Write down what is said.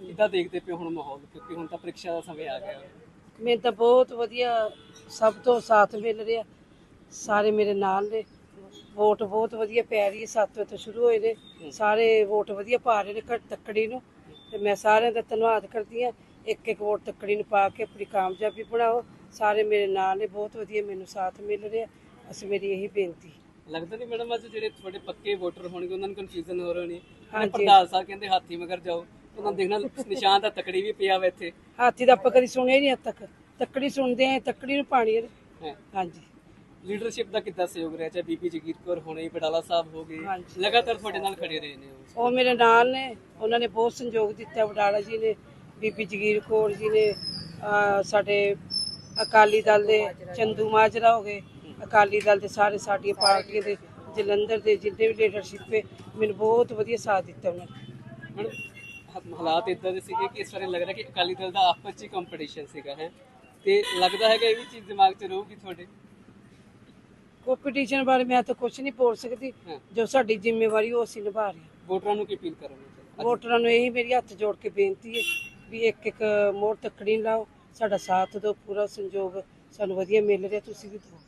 ਕਿੱਦਾਂ ਦੇਖਦੇ ਪਿਓ ਹੁਣ ਮਾਹੌਲ? ਕਿਉਂਕਿ ਹੁਣ ਤਾਂ ਪ੍ਰੀਖਿਆ ਦਾ ਸਮੇਂ ਆ ਗਿਆ। ਮੈਨੂੰ ਤਾਂ ਬਹੁਤ ਵਧੀਆ ਸਭ ਤੋਂ ਸਾਥ ਮਿਲ ਰਿਹਾ। ਸਾਰੇ ਮੇਰੇ ਨਾਲ ਨੇ। ਵੋਟ ਬਹੁਤ ਵਧੀਆ ਪੈ ਰਹੀ ਹੈ। ਸੱਤ ਵਜੇ ਤੋਂ ਸ਼ੁਰੂ ਹੋਏ ਨੇ। ਸਾਰੇ ਵੋਟ ਵਧੀਆ ਪਾ ਰਹੇ ਨੇ ਘੱਟ ਤੱਕੜੀ ਨੂੰ। ਤੇ ਮੈਂ ਸਾਰਿਆਂ ਦਾ ਧੰਨਵਾਦ ਕਰਦੀ ਹਾਂ। ਇੱਕ ਇੱਕ ਵੋਟ ਤੱਕੜੀ ਨੂੰ ਪਾ ਕੇ ਆਪਣੀ ਕਾਮਯਾਬੀ ਬਣਾਓ। ਸਾਰੇ ਮੇਰੇ ਨਾਲ ਨੇ। ਬਹੁਤ ਵਧੀਆ ਮੈਨੂੰ ਸਾਥ ਮਿਲ ਰਿਹਾ। ਅਸੀਂ ਮੇਰੀ ਇਹੀ ਬੇਨਤੀ। ਲੱਗਦਾ ਨਹੀਂ ਮੈਡਮ ਅੱਜ ਜਿਹੜੇ ਤੁਹਾਡੇ ਪੱਕੇ ਵੋਟਰ ਹੋਣਗੇ ਉਹਨਾਂ ਨੂੰ ਕਨਫਿਊਜ਼ਨ ਹੋ ਰਹੀ ਹਾਂਜੀ। ਹਾਂਜੀ। ਪ੍ਰਧਾਨ ਸਾਹਿਬ ਕਹਿੰਦੇ ਹਾਥੀ ਮਗਰ ਜਾਓ। ਉਹਨਾਂ ਦੇਖਣਾ ਨਿਸ਼ਾਨ ਤਾਂ ਤਕੜੀ ਵੀ ਪਿਆ ਵਾ ਇੱਥੇ। ਹਾਥੀ ਦਾ ਆਪਾਂ ਕਦੀ ਸੁਣਿਆ ਹੀ ਨਹੀਂ ਅੱਜ ਤੱਕ। ਤੱਕੜੀ ਸੁਣਦੇ ਆ ਤੱਕੜੀ ਨੂੰ ਪਾਣੀ ਹੈ। ਹੈ। ਹਾਂਜੀ। ਲੀਡਰਸ਼ਿਪ ਦਾ ਕਿੱਦਾਂ ਸਹਿਯੋਗ ਰਿਹਾ? ਚਾਹੇ ਬੀਬੀ ਜਗੀਰ ਕੌਰ ਹੋਣੇ ਬਡਾਲਾ ਸਾਹਿਬ ਹੋ ਗਏ ਹਾਂਜੀ। ਲਗਾਤਾਰ ਤੁਹਾਡੇ ਨਾਲ ਖੜੇ ਰਹੇ ਨੇ ਉਹ। ਉਹ ਮੇਰੇ ਨਾਲ ਨੇ। ਉਹਨਾਂ ਨੇ ਬਹੁਤ ਸੰਯੋਗ ਦਿੱਤਾ ਵਡਾਲਾ ਜੀ ਨੇ ਬੀਬੀ ਜਗੀਰ ਕੌਰ ਜੀ ਨੇ ਅਹ ਸਾਡੇ ਅਕਾਲੀ ਦਲ ਦੇ ਚੰਦੂ ਮਾਜਰਾ ਹੋ ਗਏ। ਅਕਾਲੀ ਦਲ ਦੇ ਸਾਰੇ ਸਾਡੀਆਂ ਪਾਰਟੀਆਂ ਦੇ ਜਲੰਧਰ ਦੇ ਜਿੰਨੇ ਵੀ ਲੀਡਰਸ਼ਿਪ ਹੈ ਮੈਨੂੰ ਬਹੁਤ ਵਧੀਆ ਸਾਥ ਦਿੱਤਾ ਉਹਨਾਂ ਨੇ। ਹੁਣ ਹਾਲਾਤ ਇਦਾਂ ਦੇ ਸੀਗੇ ਕਿ ਇਸ ਵਾਰ ਲੱਗ ਰਿਹਾ ਕਿ ਅਕਾਲੀ ਦਲ ਦਾ ਆਪਸ 'ਚ ਕੰਪੀਟੀਸ਼ਨ ਸੀਗਾ ਹੈ। ਤੇ ਲੱਗਦਾ ਹੈਗਾ ਇਹ ਵੀ ਚੀਜ਼ ਦਿਮਾਗ 'ਚ ਰਹੂਗੀ ਤੁਹਾਡੇ? ਕੰਪੀਟੀਸ਼ਨ ਬਾਰੇ ਮੈਂ ਤਾਂ ਕੁਝ ਨਹੀਂ ਬੋਲ ਸਕਦੀ। ਹਾਂ। ਜੋ ਸਾਡੀ ਜ਼ਿੰਮੇਵਾਰੀ ਉਹ ਅਸੀਂ ਨਿਭਾ ਰਹੇ ਹਾਂ। ਵੋਟਰਾਂ ਨੂੰ ਕੀ ਅਪੀਲ ਕਰੋਗੇ? ਵੋਟਰਾਂ ਨੂੰ ਇਹੀ ਮੇਰੀ ਹੱਥ ਜੋੜ ਕੇ ਬੇਨਤੀ ਹੈ ਵੀ ਇੱਕ ਇੱਕ ਮੋਹਰ ਤੱਕੜੀ ਲਾਓ ਸਾਡਾ ਸਾਥ ਦਿਓ ਪੂਰਾ ਸੰਯੋਗ ਸਾਨੂੰ ਵਧੀਆ ਮਿਲ ਰਿਹਾ ਤੁਸੀਂ ਵੀ ਦਿਓ।